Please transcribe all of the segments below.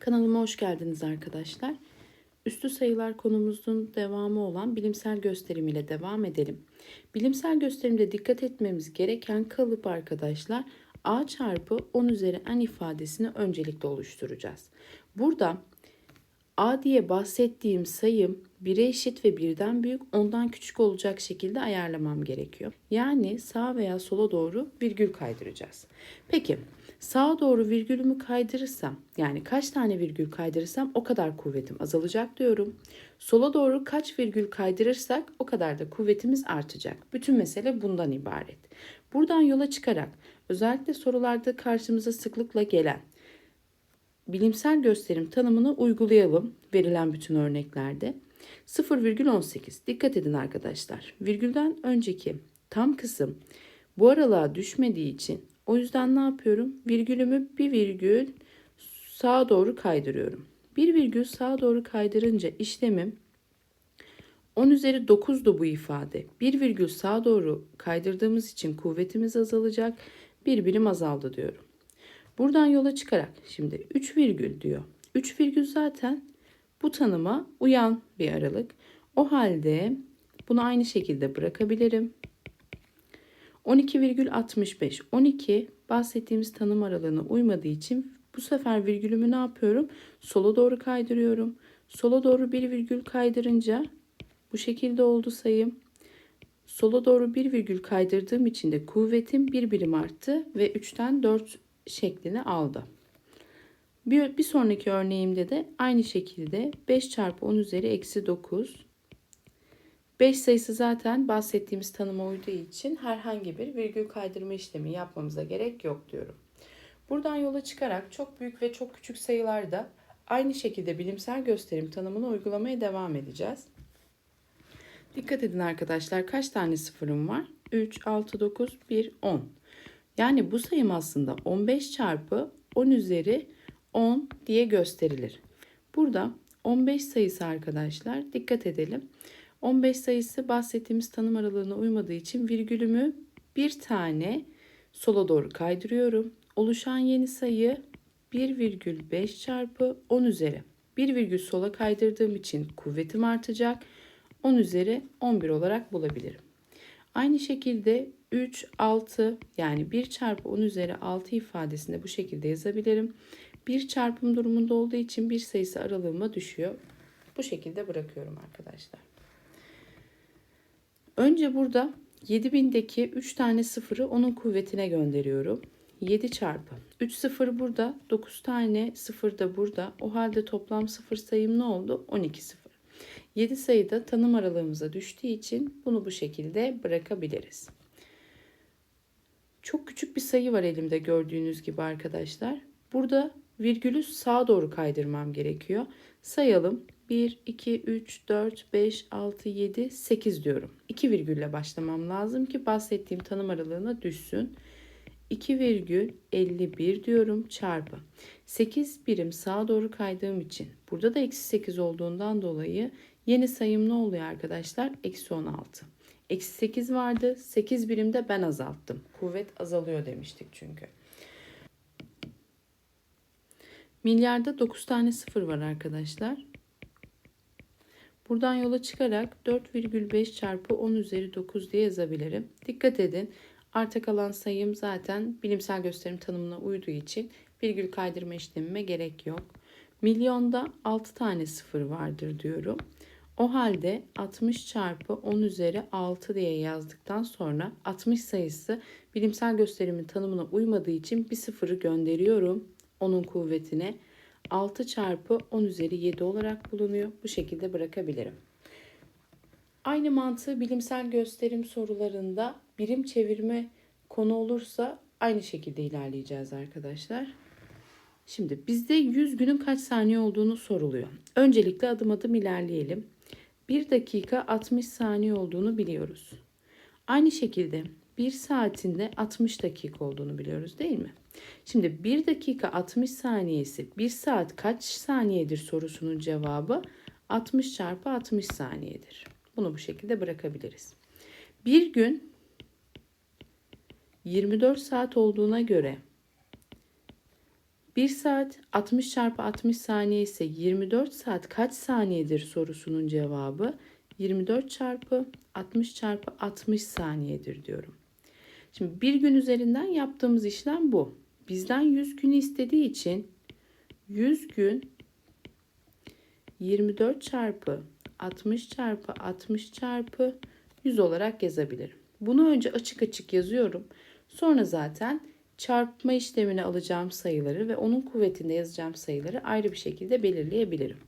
Kanalıma hoş geldiniz arkadaşlar. Üstü sayılar konumuzun devamı olan bilimsel gösterim ile devam edelim. Bilimsel gösterimde dikkat etmemiz gereken kalıp arkadaşlar a çarpı 10 üzeri n ifadesini öncelikle oluşturacağız. Burada a diye bahsettiğim sayım 1'e eşit ve birden büyük ondan küçük olacak şekilde ayarlamam gerekiyor. Yani sağa veya sola doğru virgül kaydıracağız. Peki sağa doğru virgülümü kaydırırsam yani kaç tane virgül kaydırırsam o kadar kuvvetim azalacak diyorum. Sola doğru kaç virgül kaydırırsak o kadar da kuvvetimiz artacak. Bütün mesele bundan ibaret. Buradan yola çıkarak özellikle sorularda karşımıza sıklıkla gelen bilimsel gösterim tanımını uygulayalım verilen bütün örneklerde. 0,18 dikkat edin arkadaşlar. Virgülden önceki tam kısım bu aralığa düşmediği için o yüzden ne yapıyorum? Virgülümü bir virgül sağa doğru kaydırıyorum. Bir virgül sağa doğru kaydırınca işlemim 10 üzeri 9'du bu ifade. Bir virgül sağa doğru kaydırdığımız için kuvvetimiz azalacak. Bir birim azaldı diyorum. Buradan yola çıkarak şimdi 3 virgül diyor. 3 virgül zaten bu tanıma uyan bir aralık. O halde bunu aynı şekilde bırakabilirim. 12,65. 12 bahsettiğimiz tanım aralığına uymadığı için bu sefer virgülümü ne yapıyorum? Sola doğru kaydırıyorum. Sola doğru bir virgül kaydırınca bu şekilde oldu sayım. Sola doğru bir virgül kaydırdığım için de kuvvetim bir birim arttı ve 3'ten 4 şeklini aldı. Bir, bir sonraki örneğimde de aynı şekilde 5 çarpı 10 üzeri eksi 9. 5 sayısı zaten bahsettiğimiz tanıma uyduğu için herhangi bir virgül kaydırma işlemi yapmamıza gerek yok diyorum. Buradan yola çıkarak çok büyük ve çok küçük sayılarda aynı şekilde bilimsel gösterim tanımını uygulamaya devam edeceğiz. Dikkat edin arkadaşlar kaç tane sıfırım var? 3, 6, 9, 1, 10. Yani bu sayım aslında 15 çarpı 10 üzeri 10 diye gösterilir. Burada 15 sayısı arkadaşlar dikkat edelim. 15 sayısı bahsettiğimiz tanım aralığına uymadığı için virgülümü bir tane sola doğru kaydırıyorum. Oluşan yeni sayı 1,5 çarpı 10 üzeri. 1 virgül sola kaydırdığım için kuvvetim artacak. 10 üzeri 11 olarak bulabilirim. Aynı şekilde 3, 6 yani 1 çarpı 10 üzeri 6 ifadesinde bu şekilde yazabilirim. Bir çarpım durumunda olduğu için bir sayısı aralığıma düşüyor. Bu şekilde bırakıyorum arkadaşlar. Önce burada 7000'deki 3 tane sıfırı onun kuvvetine gönderiyorum. 7 çarpı 3 sıfır burada 9 tane sıfır da burada. O halde toplam sıfır sayım ne oldu? 12 sıfır. 7 sayıda tanım aralığımıza düştüğü için bunu bu şekilde bırakabiliriz. Çok küçük bir sayı var elimde gördüğünüz gibi arkadaşlar. Burada virgülü sağa doğru kaydırmam gerekiyor. Sayalım. 1, 2, 3, 4, 5, 6, 7, 8 diyorum. 2 virgülle başlamam lazım ki bahsettiğim tanım aralığına düşsün. 2,51 diyorum çarpı. 8 birim sağa doğru kaydığım için burada da eksi 8 olduğundan dolayı yeni sayım ne oluyor arkadaşlar? Eksi 16. Eksi 8 vardı. 8 birimde ben azalttım. Kuvvet azalıyor demiştik çünkü. Milyarda 9 tane sıfır var arkadaşlar. Buradan yola çıkarak 4,5 çarpı 10 üzeri 9 diye yazabilirim. Dikkat edin arta kalan sayım zaten bilimsel gösterim tanımına uyduğu için virgül kaydırma işlemime gerek yok. Milyonda 6 tane sıfır vardır diyorum. O halde 60 çarpı 10 üzeri 6 diye yazdıktan sonra 60 sayısı bilimsel gösterimin tanımına uymadığı için bir sıfırı gönderiyorum onun kuvvetine. 6 çarpı 10 üzeri 7 olarak bulunuyor. Bu şekilde bırakabilirim. Aynı mantığı bilimsel gösterim sorularında birim çevirme konu olursa aynı şekilde ilerleyeceğiz arkadaşlar. Şimdi bizde 100 günün kaç saniye olduğunu soruluyor. Öncelikle adım adım ilerleyelim. 1 dakika 60 saniye olduğunu biliyoruz. Aynı şekilde 1 saatinde 60 dakika olduğunu biliyoruz değil mi? Şimdi 1 dakika 60 saniyesi 1 saat kaç saniyedir sorusunun cevabı 60 çarpı 60 saniyedir. Bunu bu şekilde bırakabiliriz. Bir gün 24 saat olduğuna göre 1 saat 60 çarpı 60 saniye ise 24 saat kaç saniyedir sorusunun cevabı 24 çarpı 60 çarpı 60 saniyedir diyorum. Şimdi bir gün üzerinden yaptığımız işlem bu. Bizden 100 günü istediği için 100 gün 24 çarpı 60 çarpı 60 çarpı 100 olarak yazabilirim. Bunu önce açık açık yazıyorum. Sonra zaten çarpma işlemini alacağım sayıları ve onun kuvvetinde yazacağım sayıları ayrı bir şekilde belirleyebilirim.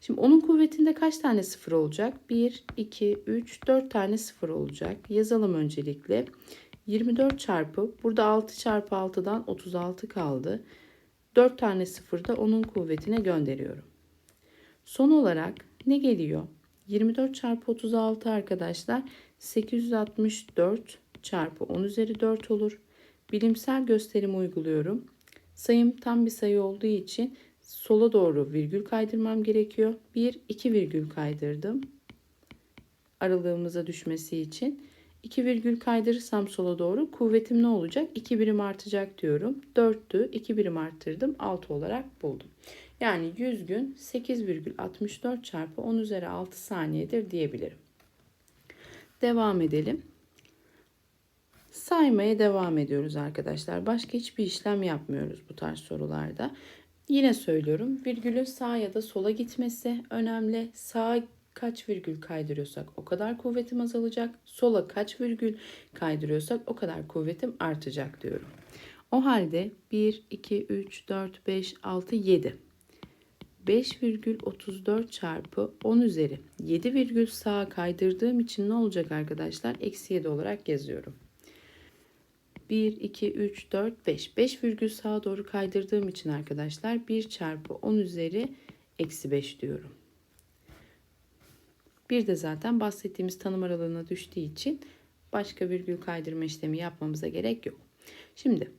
Şimdi onun kuvvetinde kaç tane sıfır olacak? 1, 2, 3, 4 tane sıfır olacak. Yazalım öncelikle. 24 çarpı, burada 6 çarpı 6'dan 36 kaldı. 4 tane sıfır da onun kuvvetine gönderiyorum. Son olarak ne geliyor? 24 çarpı 36 arkadaşlar 864 çarpı 10 üzeri 4 olur. Bilimsel gösterimi uyguluyorum. Sayım tam bir sayı olduğu için sola doğru virgül kaydırmam gerekiyor. 1, 2 virgül kaydırdım. Aralığımıza düşmesi için. 2 virgül kaydırırsam sola doğru kuvvetim ne olacak? 2 birim artacak diyorum. 4'tü 2 birim arttırdım 6 olarak buldum. Yani 100 gün 8,64 çarpı 10 üzeri 6 saniyedir diyebilirim. Devam edelim. Saymaya devam ediyoruz arkadaşlar. Başka hiçbir işlem yapmıyoruz bu tarz sorularda. Yine söylüyorum virgülün sağa ya da sola gitmesi önemli. Sağa kaç virgül kaydırıyorsak o kadar kuvvetim azalacak. Sola kaç virgül kaydırıyorsak o kadar kuvvetim artacak diyorum. O halde 1, 2, 3, 4, 5, 6, 7. 5,34 çarpı 10 üzeri 7 virgül sağa kaydırdığım için ne olacak arkadaşlar? Eksi 7 olarak yazıyorum. 1, 2, 3, 4, 5. 5 virgül sağa doğru kaydırdığım için arkadaşlar 1 çarpı 10 üzeri eksi 5 diyorum. Bir de zaten bahsettiğimiz tanım aralığına düştüğü için başka virgül kaydırma işlemi yapmamıza gerek yok. Şimdi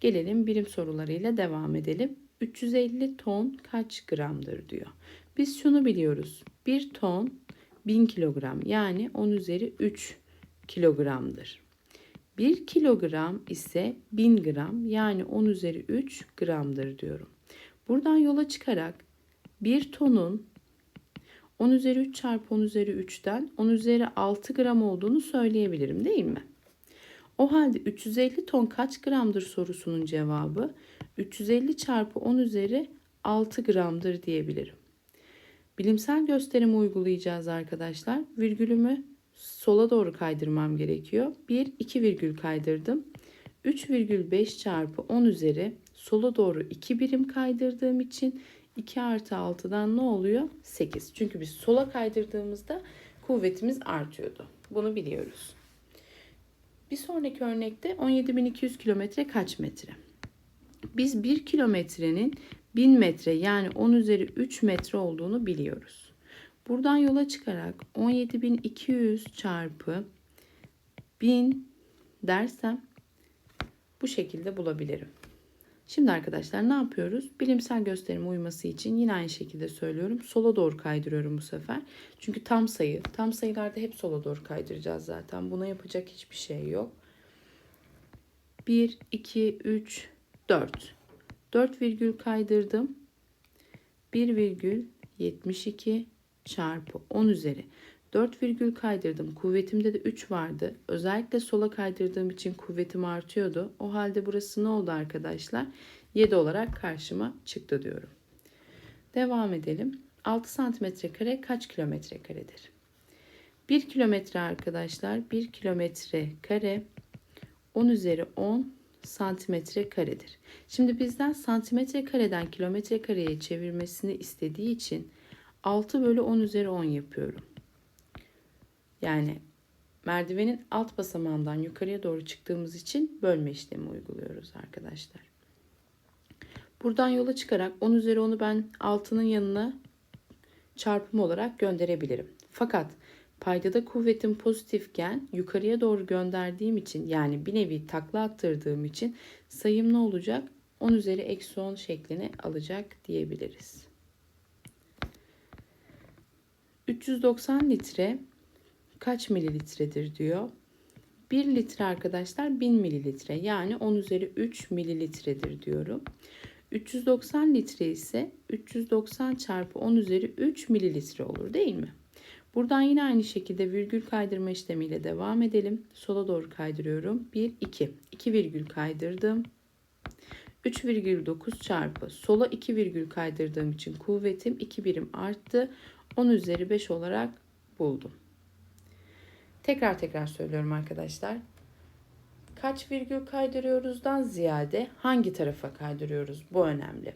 gelelim birim sorularıyla devam edelim. 350 ton kaç gramdır diyor. Biz şunu biliyoruz. 1 ton 1000 kilogram yani 10 üzeri 3 kilogramdır. 1 kilogram ise 1000 gram yani 10 üzeri 3 gramdır diyorum. Buradan yola çıkarak 1 tonun 10 üzeri 3 çarpı 10 üzeri 3'ten 10 üzeri 6 gram olduğunu söyleyebilirim değil mi? O halde 350 ton kaç gramdır sorusunun cevabı 350 çarpı 10 üzeri 6 gramdır diyebilirim. Bilimsel gösterimi uygulayacağız arkadaşlar. Virgülümü sola doğru kaydırmam gerekiyor. 1, 2 virgül kaydırdım. 3,5 çarpı 10 üzeri sola doğru 2 birim kaydırdığım için 2 artı 6'dan ne oluyor? 8. Çünkü biz sola kaydırdığımızda kuvvetimiz artıyordu. Bunu biliyoruz. Bir sonraki örnekte 17.200 kilometre kaç metre? Biz 1 kilometrenin 1000 metre yani 10 üzeri 3 metre olduğunu biliyoruz. Buradan yola çıkarak 17.200 çarpı 1000 dersem bu şekilde bulabilirim. Şimdi arkadaşlar ne yapıyoruz? Bilimsel gösterime uyması için yine aynı şekilde söylüyorum. Sola doğru kaydırıyorum bu sefer. Çünkü tam sayı. Tam sayılarda hep sola doğru kaydıracağız zaten. Buna yapacak hiçbir şey yok. 1, 2, 3, 4. 4 virgül kaydırdım. 1 virgül 72 çarpı 10 üzeri. 4 virgül kaydırdım. Kuvvetimde de 3 vardı. Özellikle sola kaydırdığım için kuvvetim artıyordu. O halde burası ne oldu arkadaşlar? 7 olarak karşıma çıktı diyorum. Devam edelim. 6 santimetre kare kaç kilometre karedir? 1 kilometre arkadaşlar 1 kilometre kare 10 üzeri 10 santimetre karedir. Şimdi bizden santimetre kareden kilometre kareye çevirmesini istediği için 6 bölü 10 üzeri 10 yapıyorum. Yani merdivenin alt basamağından yukarıya doğru çıktığımız için bölme işlemi uyguluyoruz arkadaşlar. Buradan yola çıkarak 10 üzeri 10'u ben 6'nın yanına çarpımı olarak gönderebilirim. Fakat Paydada kuvvetim pozitifken yukarıya doğru gönderdiğim için yani bir nevi takla attırdığım için sayım ne olacak? 10 üzeri eksi 10 şeklini alacak diyebiliriz. 390 litre kaç mililitredir diyor. 1 litre arkadaşlar 1000 mililitre yani 10 üzeri 3 mililitredir diyorum. 390 litre ise 390 çarpı 10 üzeri 3 mililitre olur değil mi? Buradan yine aynı şekilde virgül kaydırma işlemiyle devam edelim. Sola doğru kaydırıyorum. 1, 2. 2 virgül kaydırdım. 3,9 çarpı sola 2 virgül kaydırdığım için kuvvetim 2 birim arttı. 10 üzeri 5 olarak buldum. Tekrar tekrar söylüyorum arkadaşlar. Kaç virgül kaydırıyoruzdan ziyade hangi tarafa kaydırıyoruz bu önemli.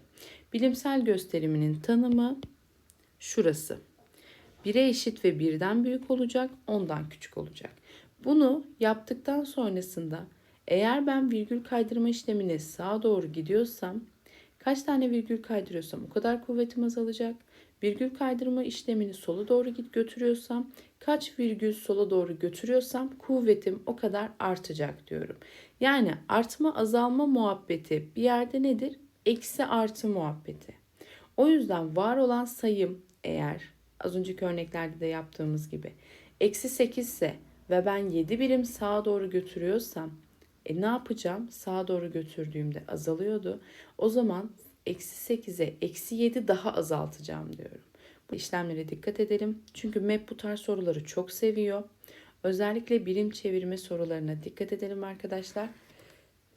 Bilimsel gösteriminin tanımı şurası. 1'e eşit ve birden büyük olacak, ondan küçük olacak. Bunu yaptıktan sonrasında eğer ben virgül kaydırma işlemine sağa doğru gidiyorsam kaç tane virgül kaydırıyorsam o kadar kuvvetim azalacak. Virgül kaydırma işlemini sola doğru git götürüyorsam kaç virgül sola doğru götürüyorsam kuvvetim o kadar artacak diyorum. Yani artma azalma muhabbeti bir yerde nedir? Eksi artı muhabbeti. O yüzden var olan sayım eğer az önceki örneklerde de yaptığımız gibi eksi 8 ise ve ben 7 birim sağa doğru götürüyorsam e ne yapacağım? Sağa doğru götürdüğümde azalıyordu. O zaman eksi 8'e eksi 7 daha azaltacağım diyorum. Bu işlemlere dikkat edelim. Çünkü MEP bu tarz soruları çok seviyor. Özellikle birim çevirme sorularına dikkat edelim arkadaşlar.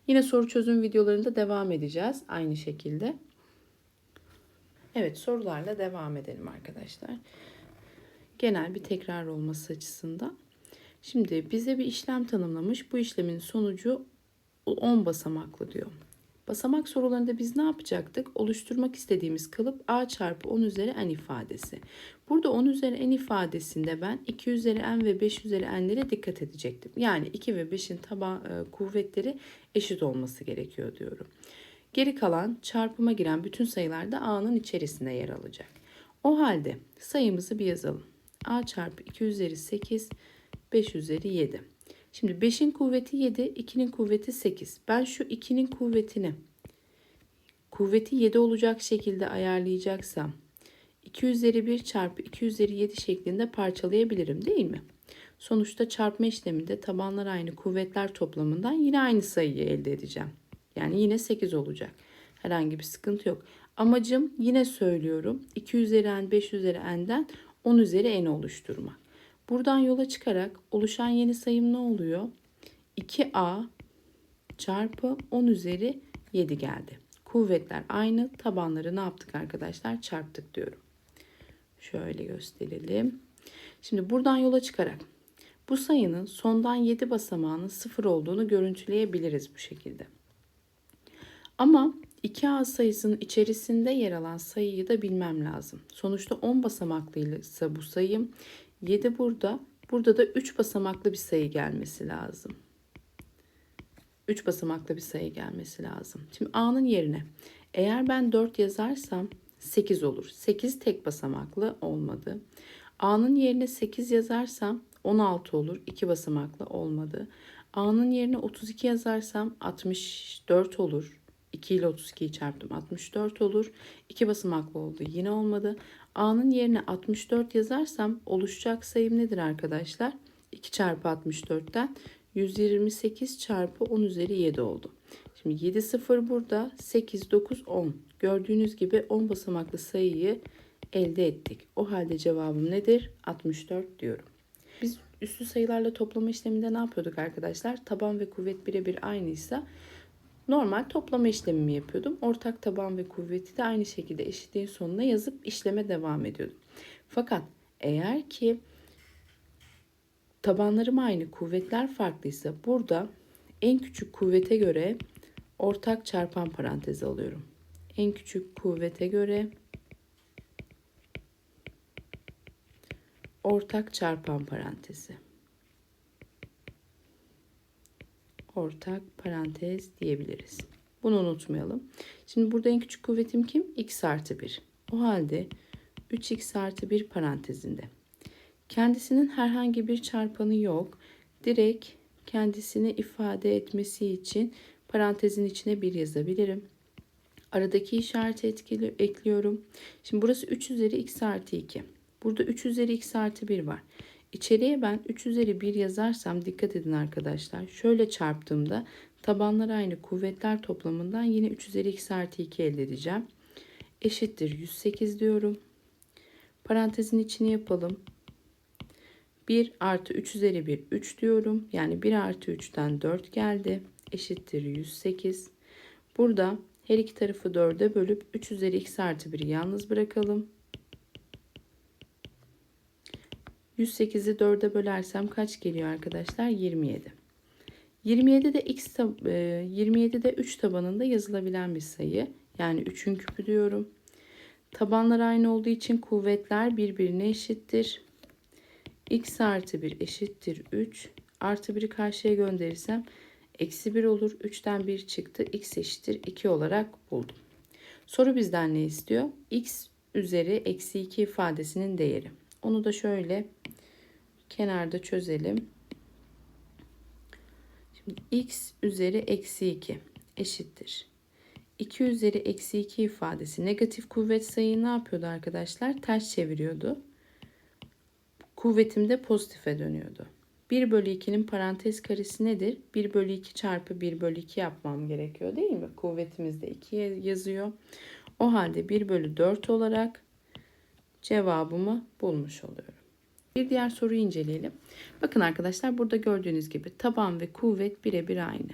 Yine soru çözüm videolarında devam edeceğiz aynı şekilde. Evet sorularla devam edelim arkadaşlar. Genel bir tekrar olması açısından. Şimdi bize bir işlem tanımlamış. Bu işlemin sonucu 10 basamaklı diyor. Basamak sorularında biz ne yapacaktık? Oluşturmak istediğimiz kalıp a çarpı 10 üzeri n ifadesi. Burada 10 üzeri n ifadesinde ben 2 üzeri n ve 5 üzeri n'lere dikkat edecektim. Yani 2 ve 5'in taban e, kuvvetleri eşit olması gerekiyor diyorum. Geri kalan çarpıma giren bütün sayılar da a'nın içerisinde yer alacak. O halde sayımızı bir yazalım. a çarpı 2 üzeri 8 5 üzeri 7. Şimdi 5'in kuvveti 7, 2'nin kuvveti 8. Ben şu 2'nin kuvvetini kuvveti 7 olacak şekilde ayarlayacaksam 2 üzeri 1 çarpı 2 üzeri 7 şeklinde parçalayabilirim değil mi? Sonuçta çarpma işleminde tabanlar aynı kuvvetler toplamından yine aynı sayıyı elde edeceğim. Yani yine 8 olacak. Herhangi bir sıkıntı yok. Amacım yine söylüyorum 2 üzeri n 5 üzeri n'den 10 üzeri n oluşturmak. Buradan yola çıkarak oluşan yeni sayım ne oluyor? 2a çarpı 10 üzeri 7 geldi. Kuvvetler aynı. Tabanları ne yaptık arkadaşlar? Çarptık diyorum. Şöyle gösterelim. Şimdi buradan yola çıkarak bu sayının sondan 7 basamağının 0 olduğunu görüntüleyebiliriz bu şekilde. Ama 2A sayısının içerisinde yer alan sayıyı da bilmem lazım. Sonuçta 10 basamaklıysa bu sayım 7 burada. Burada da 3 basamaklı bir sayı gelmesi lazım. 3 basamaklı bir sayı gelmesi lazım. Şimdi A'nın yerine eğer ben 4 yazarsam 8 olur. 8 tek basamaklı olmadı. A'nın yerine 8 yazarsam 16 olur. 2 basamaklı olmadı. A'nın yerine 32 yazarsam 64 olur. 2 ile 32'yi çarptım 64 olur. 2 basamaklı oldu yine olmadı. A'nın yerine 64 yazarsam oluşacak sayım nedir arkadaşlar? 2 çarpı 64'ten 128 çarpı 10 üzeri 7 oldu. Şimdi 7 0 burada 8 9 10. Gördüğünüz gibi 10 basamaklı sayıyı elde ettik. O halde cevabım nedir? 64 diyorum. Biz üslü sayılarla toplama işleminde ne yapıyorduk arkadaşlar? Taban ve kuvvet birebir aynıysa normal toplama işlemimi yapıyordum. Ortak taban ve kuvveti de aynı şekilde eşitliğin sonuna yazıp işleme devam ediyordum. Fakat eğer ki tabanlarım aynı, kuvvetler farklıysa burada en küçük kuvvete göre ortak çarpan parantezi alıyorum. En küçük kuvvete göre ortak çarpan parantezi. Ortak parantez diyebiliriz. Bunu unutmayalım. Şimdi burada en küçük kuvvetim kim? x artı 1. O halde 3x artı 1 parantezinde. Kendisinin herhangi bir çarpanı yok. Direkt kendisini ifade etmesi için parantezin içine bir yazabilirim. Aradaki işareti etkili, ekliyorum. Şimdi burası 3 üzeri x artı 2. Burada 3 üzeri x artı 1 var. İçeriye ben 3 üzeri 1 yazarsam dikkat edin arkadaşlar. Şöyle çarptığımda tabanlar aynı kuvvetler toplamından yine 3 üzeri x artı 2 elde edeceğim. Eşittir 108 diyorum. Parantezin içini yapalım. 1 artı 3 üzeri 1 3 diyorum. Yani 1 artı 3'ten 4 geldi. Eşittir 108. Burada her iki tarafı 4'e bölüp 3 üzeri x artı 1'i yalnız bırakalım. 108'i 4'e bölersem kaç geliyor arkadaşlar? 27. 27 de x tab 27 de 3 tabanında yazılabilen bir sayı. Yani 3'ün küpü diyorum. Tabanlar aynı olduğu için kuvvetler birbirine eşittir. x artı 1 eşittir 3. Artı 1'i karşıya gönderirsem eksi 1 olur. 3'ten 1 çıktı. x eşittir 2 olarak buldum. Soru bizden ne istiyor? x üzeri eksi 2 ifadesinin değeri. Onu da şöyle kenarda çözelim. Şimdi x üzeri eksi 2 eşittir. 2 üzeri eksi 2 ifadesi negatif kuvvet sayıyı ne yapıyordu arkadaşlar? Ters çeviriyordu. Kuvvetim de pozitife dönüyordu. 1 bölü 2'nin parantez karesi nedir? 1 bölü 2 çarpı 1 bölü 2 yapmam gerekiyor değil mi? Kuvvetimiz de 2'ye yazıyor. O halde 1 bölü 4 olarak cevabımı bulmuş oluyorum. Bir diğer soruyu inceleyelim. Bakın arkadaşlar burada gördüğünüz gibi taban ve kuvvet birebir aynı.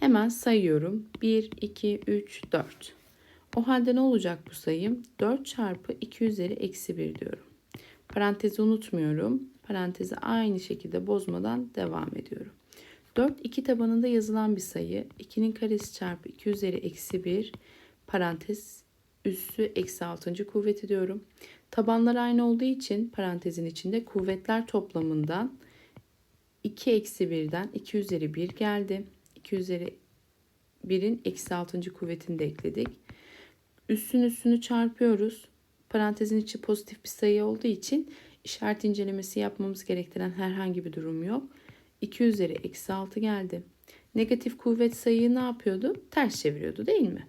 Hemen sayıyorum. 1, 2, 3, 4. O halde ne olacak bu sayım? 4 çarpı 2 üzeri eksi 1 diyorum. Parantezi unutmuyorum. Parantezi aynı şekilde bozmadan devam ediyorum. 4 2 tabanında yazılan bir sayı. 2'nin karesi çarpı 2 üzeri eksi 1 parantez üssü eksi 6. kuvveti diyorum. Tabanlar aynı olduğu için parantezin içinde kuvvetler toplamından 2 eksi 1'den 2 üzeri 1 geldi. 2 üzeri 1'in eksi 6. kuvvetini de ekledik. Üssün üssünü çarpıyoruz. Parantezin içi pozitif bir sayı olduğu için işaret incelemesi yapmamız gerektiren herhangi bir durum yok. 2 üzeri eksi 6 geldi. Negatif kuvvet sayıyı ne yapıyordu? Ters çeviriyordu değil mi?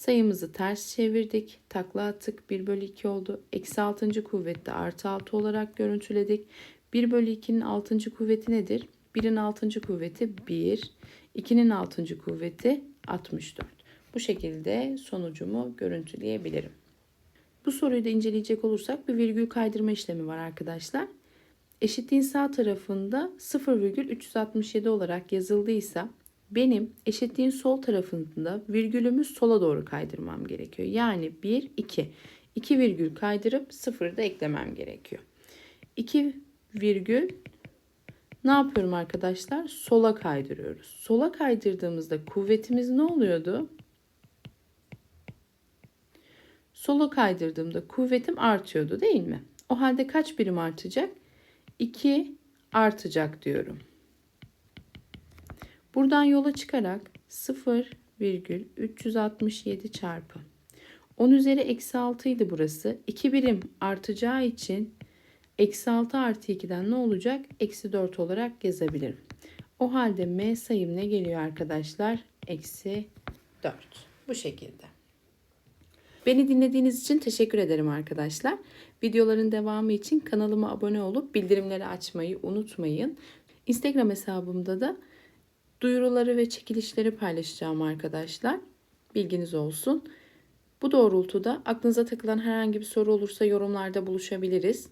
Sayımızı ters çevirdik. Takla attık. 1 bölü 2 oldu. Eksi 6. kuvvette artı 6 olarak görüntüledik. 1 bölü 2'nin 6. kuvveti nedir? 1'in 6. kuvveti 1. 2'nin 6. kuvveti 64. Bu şekilde sonucumu görüntüleyebilirim. Bu soruyu da inceleyecek olursak bir virgül kaydırma işlemi var arkadaşlar. Eşitliğin sağ tarafında 0,367 olarak yazıldıysa benim eşitliğin sol tarafında virgülümü sola doğru kaydırmam gerekiyor. Yani 1, 2. 2 virgül kaydırıp 0'ı da eklemem gerekiyor. 2 virgül ne yapıyorum arkadaşlar? Sola kaydırıyoruz. Sola kaydırdığımızda kuvvetimiz ne oluyordu? Sola kaydırdığımda kuvvetim artıyordu değil mi? O halde kaç birim artacak? 2 artacak diyorum. Buradan yola çıkarak 0,367 çarpı 10 üzeri eksi 6 idi burası. 2 birim artacağı için eksi 6 artı 2'den ne olacak? Eksi 4 olarak yazabilirim. O halde m sayım ne geliyor arkadaşlar? Eksi 4. Bu şekilde. Beni dinlediğiniz için teşekkür ederim arkadaşlar. Videoların devamı için kanalıma abone olup bildirimleri açmayı unutmayın. Instagram hesabımda da duyuruları ve çekilişleri paylaşacağım arkadaşlar. Bilginiz olsun. Bu doğrultuda aklınıza takılan herhangi bir soru olursa yorumlarda buluşabiliriz.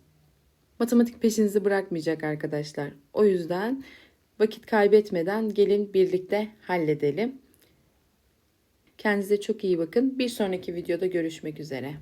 Matematik peşinizi bırakmayacak arkadaşlar. O yüzden vakit kaybetmeden gelin birlikte halledelim. Kendinize çok iyi bakın. Bir sonraki videoda görüşmek üzere.